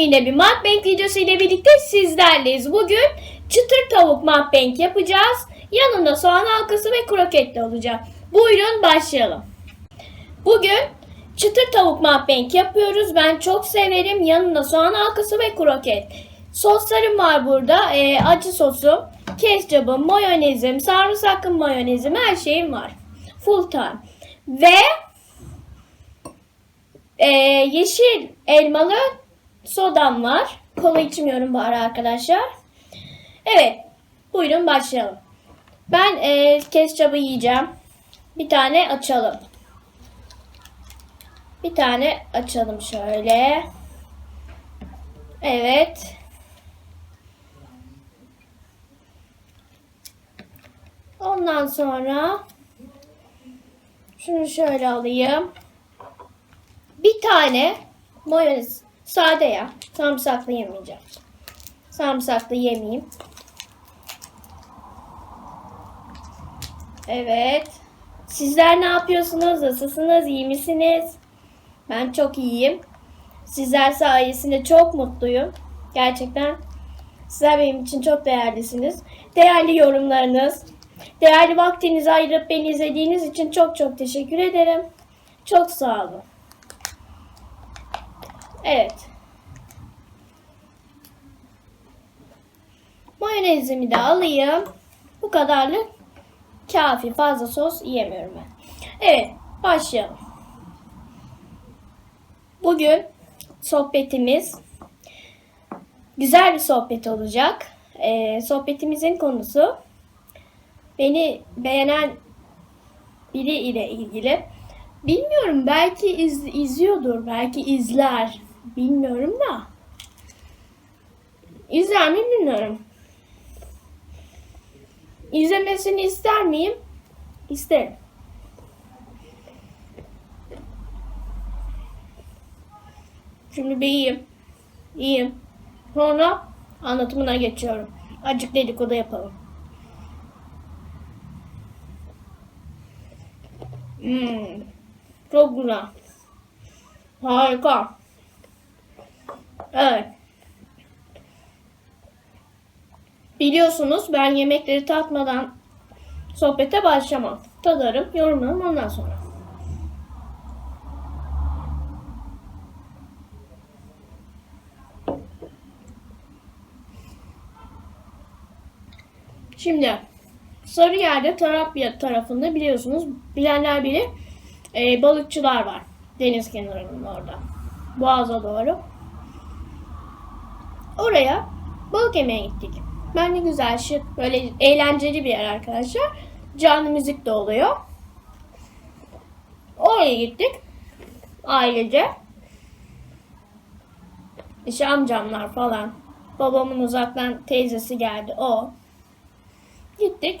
yine bir mukbang videosu ile birlikte sizlerleyiz. Bugün çıtır tavuk mukbang yapacağız. Yanında soğan halkası ve kroketli olacak. Buyurun başlayalım. Bugün çıtır tavuk mukbang yapıyoruz. Ben çok severim. Yanında soğan halkası ve kroket. Soslarım var burada. Ee, acı sosum, ketçabım, mayonezim, sarımsaklı mayonezim her şeyim var. Full time. Ve ee, yeşil elmalı sodam var. Kola içmiyorum bu ara arkadaşlar. Evet. Buyurun başlayalım. Ben e, ketçabı yiyeceğim. Bir tane açalım. Bir tane açalım şöyle. Evet. Ondan sonra şunu şöyle alayım. Bir tane mayonez sade ya. Sarımsaklı yemeyeceğim. Sarımsaklı yemeyeyim. Evet. Sizler ne yapıyorsunuz? Nasılsınız? İyi misiniz? Ben çok iyiyim. Sizler sayesinde çok mutluyum. Gerçekten sizler benim için çok değerlisiniz. Değerli yorumlarınız, değerli vaktinizi ayırıp beni izlediğiniz için çok çok teşekkür ederim. Çok sağ olun. Evet. Mayonezimi de alayım. Bu kadarlık kafi. Fazla sos yiyemiyorum ben. Evet. Başlayalım. Bugün sohbetimiz güzel bir sohbet olacak. Ee, sohbetimizin konusu beni beğenen biri ile ilgili. Bilmiyorum belki iz, izliyordur, belki izler. Bilmiyorum da. İzler mi bilmiyorum. İzlemesini ister miyim? İsterim. Şimdi bir yiyeyim. Yiyeyim. Sonra anlatımına geçiyorum. Acık dedikodu yapalım. Hmm. Çok güzel. Harika. Evet. Biliyorsunuz ben yemekleri tatmadan sohbete başlamam. Tadarım, yorumlarım ondan sonra. Şimdi Sarıyer'de Tarapya tarafında biliyorsunuz bilenler bilir e, balıkçılar var. Deniz kenarının orada. Boğaz'a doğru. Oraya balık yemeye gittik. Ben de güzel şık böyle eğlenceli bir yer arkadaşlar. Canlı müzik de oluyor. Oraya gittik. Ailece. İşte amcamlar falan. Babamın uzaktan teyzesi geldi. O. Gittik.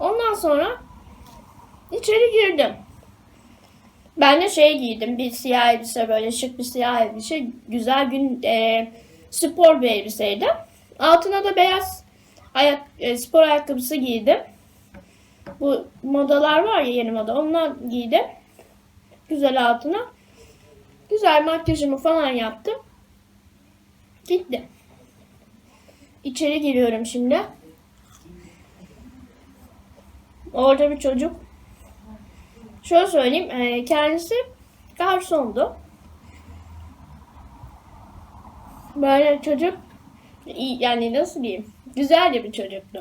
Ondan sonra içeri girdim. Ben de şey giydim. Bir siyah elbise böyle şık bir siyah elbise. Güzel gün e, spor bir elbiseydi. Altına da beyaz ayak e, spor ayakkabısı giydim. Bu modalar var ya yeni moda. Ondan giydim. Güzel altına. Güzel makyajımı falan yaptım. Gittim. İçeri giriyorum şimdi. Orada bir çocuk. Şöyle söyleyeyim. e, Kendisi garsondu. Böyle çocuk yani nasıl diyeyim? Güzel de bir çocuktu.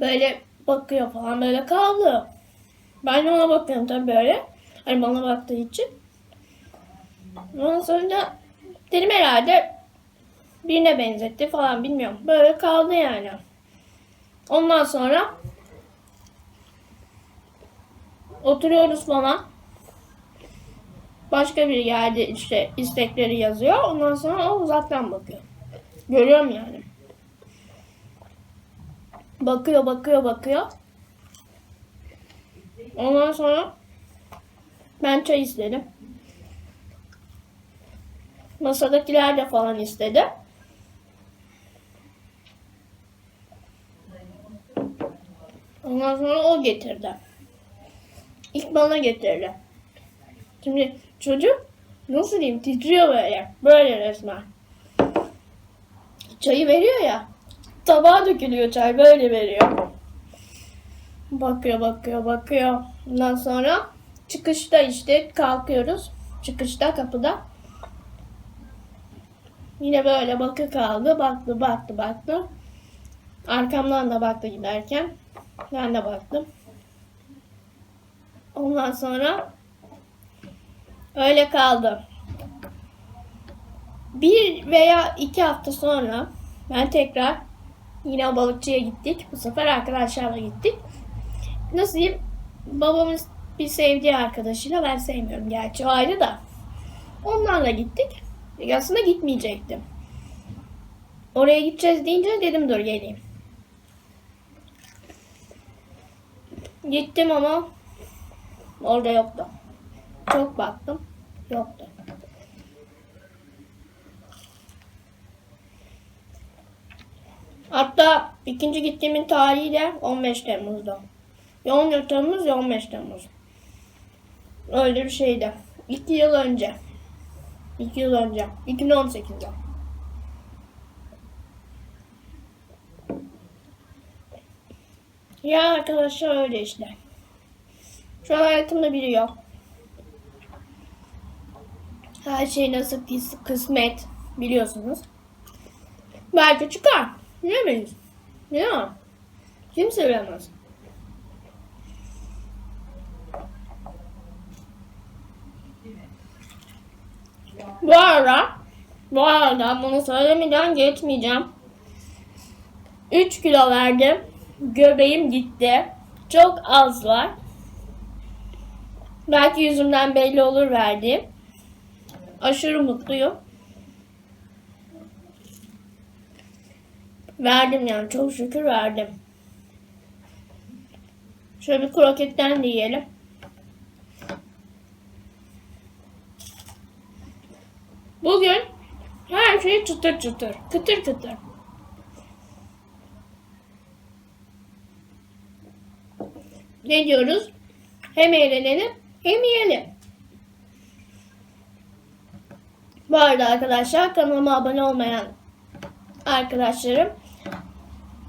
Böyle bakıyor falan böyle kaldı. Ben de ona bakıyorum tabii böyle. Hani bana baktığı için. Ondan sonra dedim herhalde birine benzetti falan bilmiyorum. Böyle kaldı yani. Ondan sonra oturuyoruz falan. Başka biri geldi işte istekleri yazıyor. Ondan sonra o uzaktan bakıyor. Görüyorum yani. Bakıyor, bakıyor, bakıyor. Ondan sonra ben çay istedim. Masadakiler de falan istedi. Ondan sonra o getirdi. İlk bana getirdi. Şimdi çocuk nasıl diyeyim titriyor böyle. Böyle resmen. Çayı veriyor ya. Tabağa dökülüyor çay böyle veriyor. Bakıyor bakıyor bakıyor. Ondan sonra çıkışta işte kalkıyoruz. Çıkışta kapıda. Yine böyle bakı kaldı. Baktı baktı baktı. Arkamdan da baktı giderken. Ben de baktım. Ondan sonra öyle kaldı. Bir veya iki hafta sonra ben tekrar yine balıkçıya gittik. Bu sefer arkadaşlarla gittik. Nasıl diyeyim? Babamın bir sevdiği arkadaşıyla ben sevmiyorum gerçi o ayrı da. Onlarla gittik. Aslında gitmeyecektim. Oraya gideceğiz deyince dedim dur geleyim. Gittim ama orada yoktu. Çok baktım. Yoktu. Hatta ikinci gittiğimin tarihi de 15 Temmuz'da. Ya 14 Temmuz ya 15 Temmuz. Öyle bir şeydi. 2 yıl önce. 2 yıl önce. 2018'de. Ya arkadaşlar öyle işte. Şu an hayatımda biri yok. Her şey nasip kıs- kısmet biliyorsunuz. Belki çıkar. Bilemeyiz. Ya. Kimse bilemez. Bu arada bu arada bunu söylemeden geçmeyeceğim. 3 kilo verdim. Göbeğim gitti. Çok az var. Belki yüzümden belli olur verdiğim. Aşırı mutluyum. Verdim yani çok şükür verdim. Şöyle bir kroketten de yiyelim. Bugün her şey çıtır çıtır, kıtır kıtır. Ne diyoruz? Hem eğlenelim hem yiyelim. Bu arada arkadaşlar kanalıma abone olmayan arkadaşlarım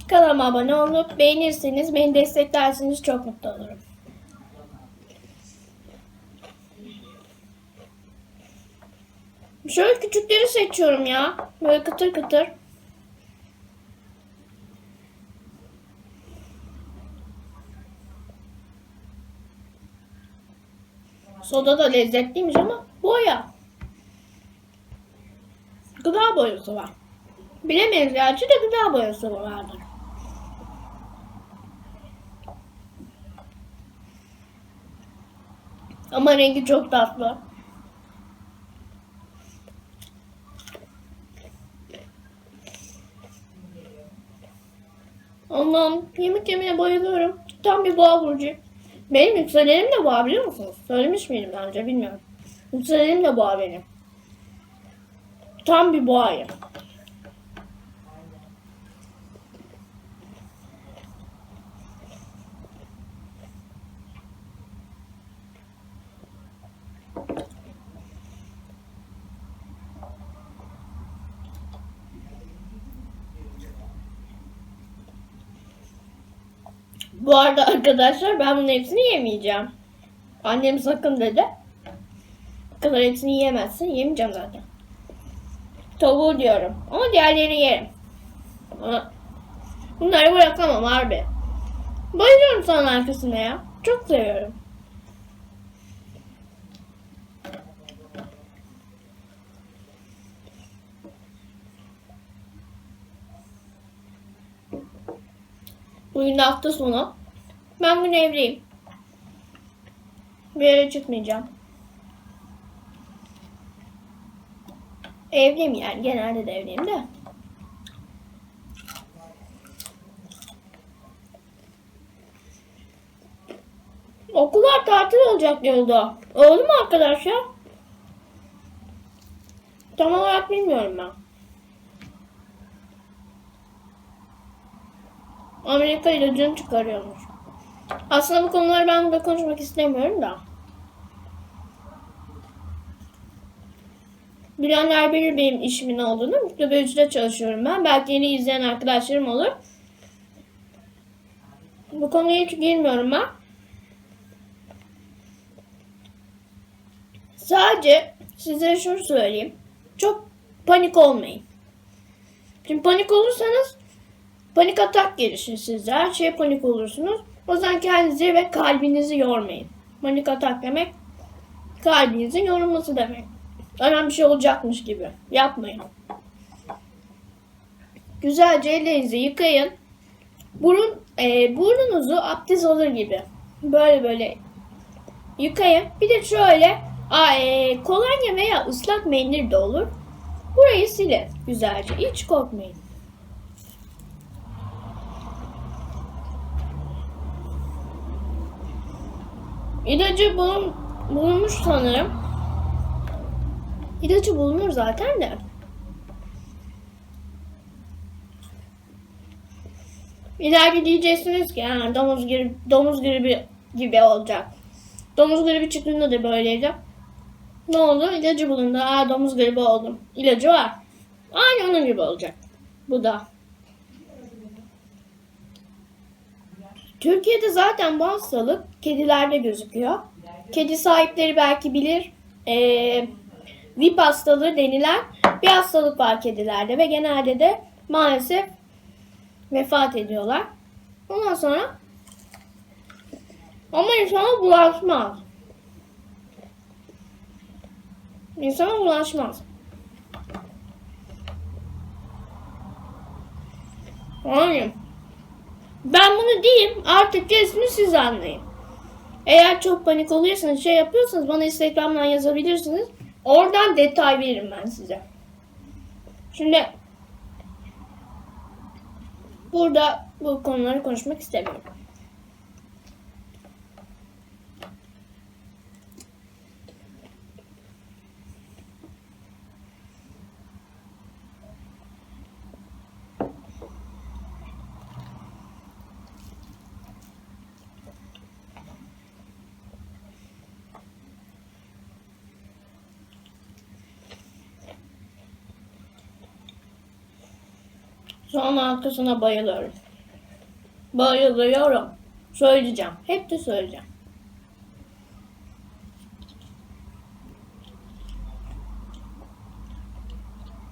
kanalıma abone olup beğenirseniz beni desteklerseniz çok mutlu olurum. Şöyle küçükleri seçiyorum ya. Böyle kıtır kıtır. Soda da lezzetliymiş ama boya. Gıda boyası var. Bilemeyiz gerçi de gıda boyası vardır. Ama rengi çok tatlı. Allah'ım yemek yemeye bayılıyorum. Tam bir boğa burcu. Benim yükselenim de boğa biliyor musunuz? Söylemiş miydim daha önce bilmiyorum. Yükselenim de boğa benim. Tam bir boğayım. Bu arada arkadaşlar ben bunun hepsini yemeyeceğim. Annem sakın dedi. Bu kadar hepsini yiyemezsin. Yemeyeceğim zaten. Tavuğu diyorum. Ama diğerlerini yerim. Ama bunları bırakamam harbi. Bayılıyorum sana arkasına ya. Çok seviyorum. Bugün de hafta sonu. Ben bugün evdeyim. Bir yere çıkmayacağım. Evliyim yani. Genelde de evliyim de. Okullar tatil olacak diyordu. Oldu mu arkadaşlar? Tam olarak bilmiyorum ben. Amerika ilacını çıkarıyormuş. Aslında bu konuları ben burada konuşmak istemiyorum da. Bilenler bilir benim işimin olduğunu. Mikrobiyolojide çalışıyorum ben. Belki yeni izleyen arkadaşlarım olur. Bu konuya hiç girmiyorum ben. Sadece size şunu söyleyeyim. Çok panik olmayın. Şimdi panik olursanız panik atak gelişir sizde. Her şeye panik olursunuz. O yüzden kendinizi ve kalbinizi yormayın. Panik atak demek kalbinizin yorulması demek. Önemli bir şey olacakmış gibi. Yapmayın. Güzelce ellerinizi yıkayın. Burun, e, burnunuzu abdest alır gibi. Böyle böyle yıkayın. Bir de şöyle a, e, kolonya veya ıslak mendil de olur. Burayı silin güzelce. Hiç korkmayın. İlacı bulun, bulunmuş sanırım. İlacı bulunur zaten de. İleride diyeceksiniz ki ha, domuz gribi, domuz gribi gibi olacak. Domuz gribi çıktığında da böyleydi. Ne oldu? İlacı bulundu. Aa domuz gribi oldum. İlacı var. Aynı onun gibi olacak. Bu da. Türkiye'de zaten bu hastalık kedilerde gözüküyor. Kedi sahipleri belki bilir. Ee, VIP hastalığı denilen bir hastalık var kedilerde ve genelde de maalesef vefat ediyorlar. Ondan sonra ama insana bulaşmaz. İnsana bulaşmaz. Yani ben bunu diyeyim artık gerisini siz anlayın. Eğer çok panik oluyorsanız şey yapıyorsanız bana Instagram'dan yazabilirsiniz. Oradan detay veririm ben size. Şimdi burada bu konuları konuşmak istemiyorum. Son arkasına bayılıyorum. Bayılıyorum. Söyleyeceğim. Hep de söyleyeceğim.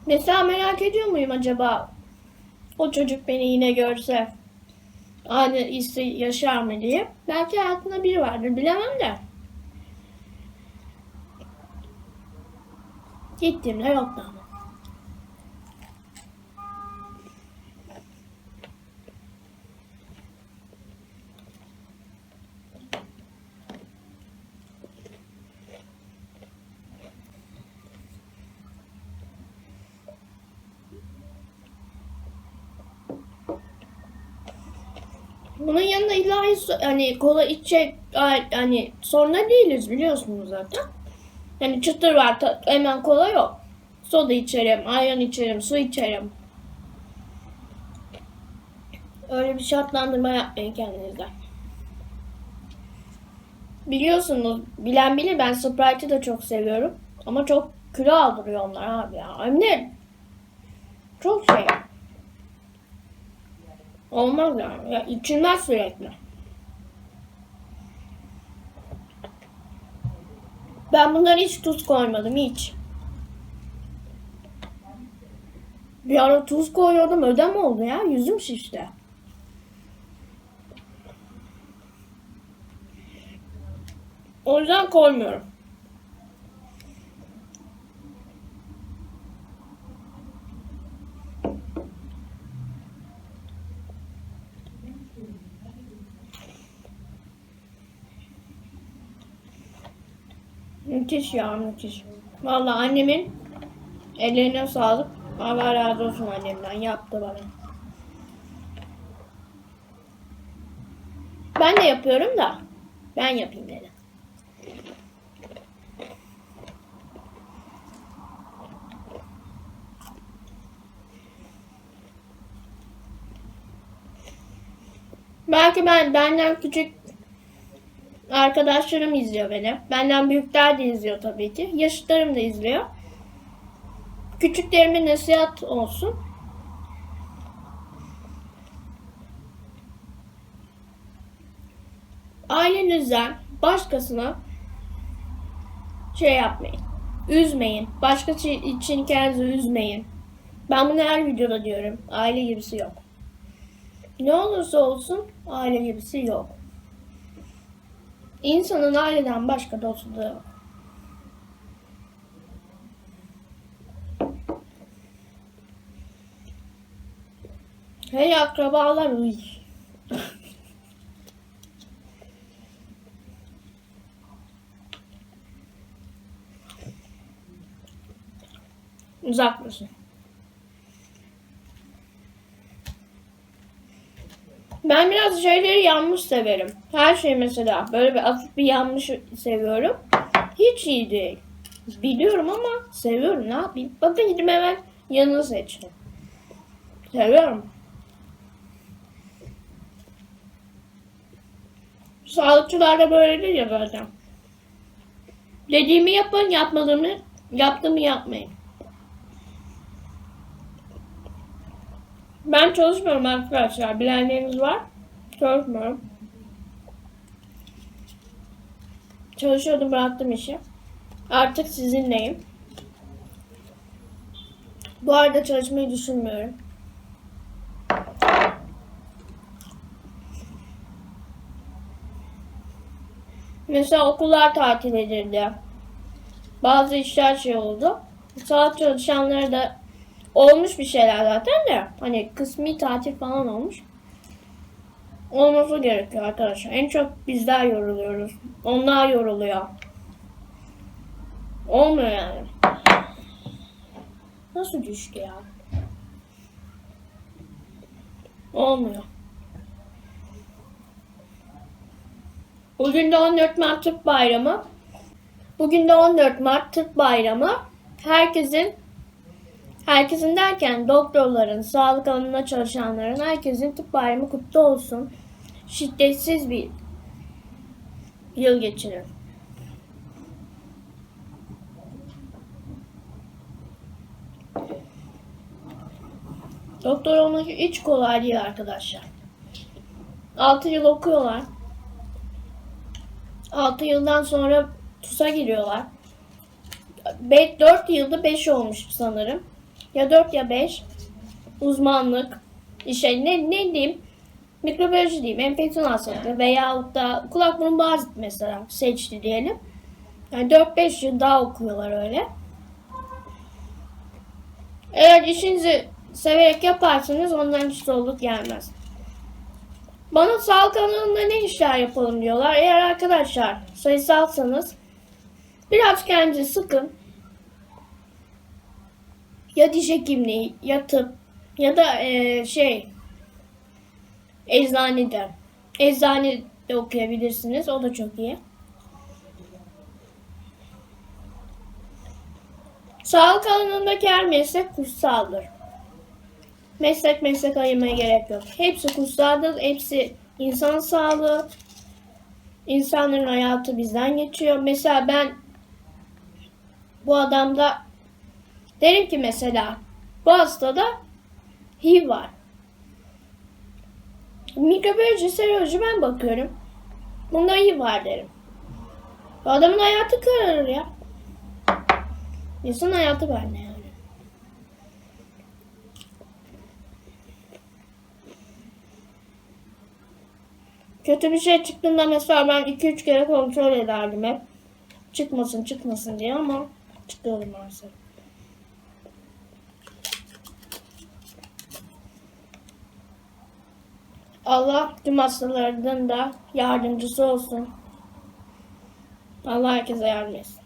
Mesela merak ediyor muyum acaba o çocuk beni yine görse aynı hissi yaşar mı diye. Belki hayatında biri vardır bilemem de. Gittiğimde yoktu ama. Bunun so- hani kola içecek hani sonra değiliz biliyorsunuz zaten. Hani çıtır var hemen kola yok. Soda içerim, ayran içerim, su içerim. Öyle bir şartlandırma yapmayın kendinizden. Biliyorsunuz, bilen bilir ben Sprite'ı da çok seviyorum. Ama çok kilo aldırıyor onlar abi ya. De çok şey. Olmaz yani. Ya içilmez sürekli. Ben bunlara hiç tuz koymadım hiç. Bir ara tuz koyuyordum ödem oldu ya. Yüzüm şişti. O yüzden koymuyorum. Müthiş ya müthiş. Vallahi annemin ellerine sağlık. Allah razı olsun annemden yaptı bana. Ben de yapıyorum da ben yapayım dedim. Belki ben benden küçük arkadaşlarım izliyor beni. Benden büyükler de izliyor tabii ki. Yaşıtlarım da izliyor. Küçüklerime nasihat olsun. Ailenizden başkasına şey yapmayın. Üzmeyin. Başkası için kendinizi üzmeyin. Ben bunu her videoda diyorum. Aile gibisi yok. Ne olursa olsun aile gibisi yok. İnsanın aileden başka dostu da yok. Hele akrabalar uy. Uzak mısın? Ben biraz şeyleri yanmış severim. Her şey mesela böyle bir hafif bir yanmış seviyorum. Hiç iyi değil. Biliyorum ama seviyorum ne yapayım. Bakın gidip hemen yanını seçtim. Seviyorum. Sağlıkçılar da böyledir ya zaten. Dediğimi yapın, yapmadığımı, yaptığımı yapmayın. Ben çalışmıyorum arkadaşlar. Bilenleriniz var. Çalışmıyorum. Çalışıyordum bıraktım işi. Artık sizinleyim. Bu arada çalışmayı düşünmüyorum. Mesela okullar tatil edildi. Bazı işler şey oldu. Sağlık çalışanları da olmuş bir şeyler zaten de. Hani kısmi tatil falan olmuş. Olması gerekiyor arkadaşlar. En çok bizler yoruluyoruz. Onlar yoruluyor. Olmuyor yani. Nasıl düştü ya? Olmuyor. Bugün de 14 Mart Türk Bayramı. Bugün de 14 Mart Türk Bayramı. Herkesin herkesin derken doktorların, sağlık alanında çalışanların herkesin Türk Bayramı kutlu olsun. Şiddetsiz bir yıl geçirin. Doktor olmak hiç kolay değil arkadaşlar. 6 yıl okuyorlar. 6 yıldan sonra TUS'a giriyorlar. 4 yılda 5 olmuş sanırım. Ya 4 ya 5. Uzmanlık. İşte ne, ne diyeyim? Mikrobiyoloji diyeyim. Enfeksiyon hastalıkları veya da kulak burun boğaz mesela seçti diyelim. Yani 4-5 yıl daha okuyorlar öyle. Eğer işinizi severek yaparsanız ondan hiç zorluk gelmez. Bana sağlık alanında ne işler yapalım diyorlar. Eğer arkadaşlar sayısalsanız biraz kendinizi sıkın. Ya diş hekimliği ya tıp ya da eee, şey eczanede. Eczanede okuyabilirsiniz. O da çok iyi. Sağlık alanındaki her meslek kutsaldır. Meslek meslek ayırmaya gerek yok. Hepsi kutsaldır. Hepsi insan sağlığı. İnsanların hayatı bizden geçiyor. Mesela ben bu adamda derim ki mesela bu hastada HIV var. Mikrobiyoloji, seroloji ben bakıyorum. Bunda HIV var derim. Bu adamın hayatı kararır ya. İnsan hayatı bende yani. Kötü bir şey çıktığında mesela ben 2-3 kere kontrol ederdim hep. Çıkmasın çıkmasın diye ama çıkıyordu maalesef. Allah tüm hastalardan da yardımcısı olsun. Allah herkese yardım etsin.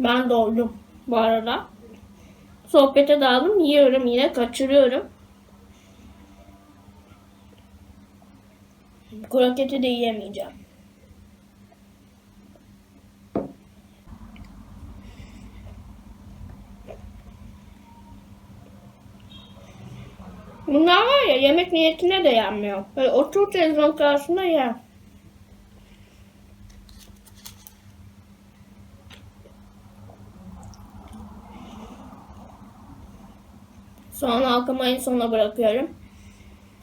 Ben doydum bu arada. Sohbete daldım. Yiyorum yine kaçırıyorum. Kroketi de yiyemeyeceğim. Bunlar var ya yemek niyetine de yenmiyor. Böyle otur televizyon karşısında yer. Soğan halkamı en sona bırakıyorum.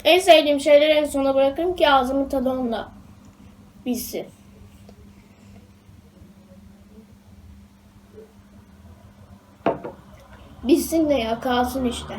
En sevdiğim şeyleri en sona bırakırım ki ağzımın tadı onda bilsin. Bilsin de ya kalsın işte.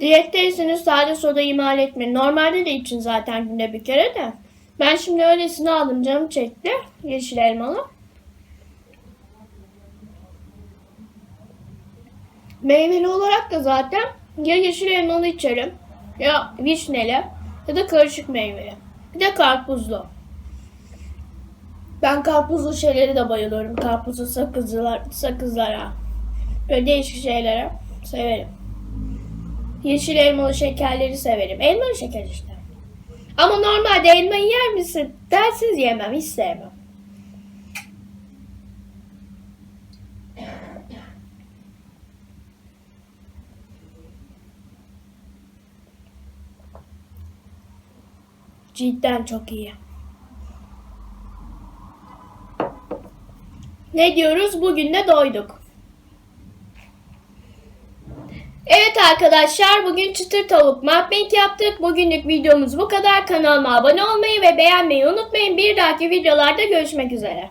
Diyetteyseniz sade soda imal etmeyin. Normalde de için zaten günde bir kere de. Ben şimdi öylesini aldım canım çekti. Yeşil elmalı. Meyveli olarak da zaten ya yeşil elmalı içerim ya vişneli ya da karışık meyveli. Bir de karpuzlu. Ben karpuzlu şeyleri de bayılıyorum. Karpuzlu sakızlar, sakızlara. Böyle değişik şeylere severim. Yeşil elmalı şekerleri severim. Elmalı şeker işte. Ama normalde elmayı yer misin? Dersiz yemem. Hiç sevmem. Cidden çok iyi. Ne diyoruz? Bugün de doyduk. Evet arkadaşlar bugün çıtır tavuk mukbang yaptık. Bugünlük videomuz bu kadar. Kanalıma abone olmayı ve beğenmeyi unutmayın. Bir dahaki videolarda görüşmek üzere.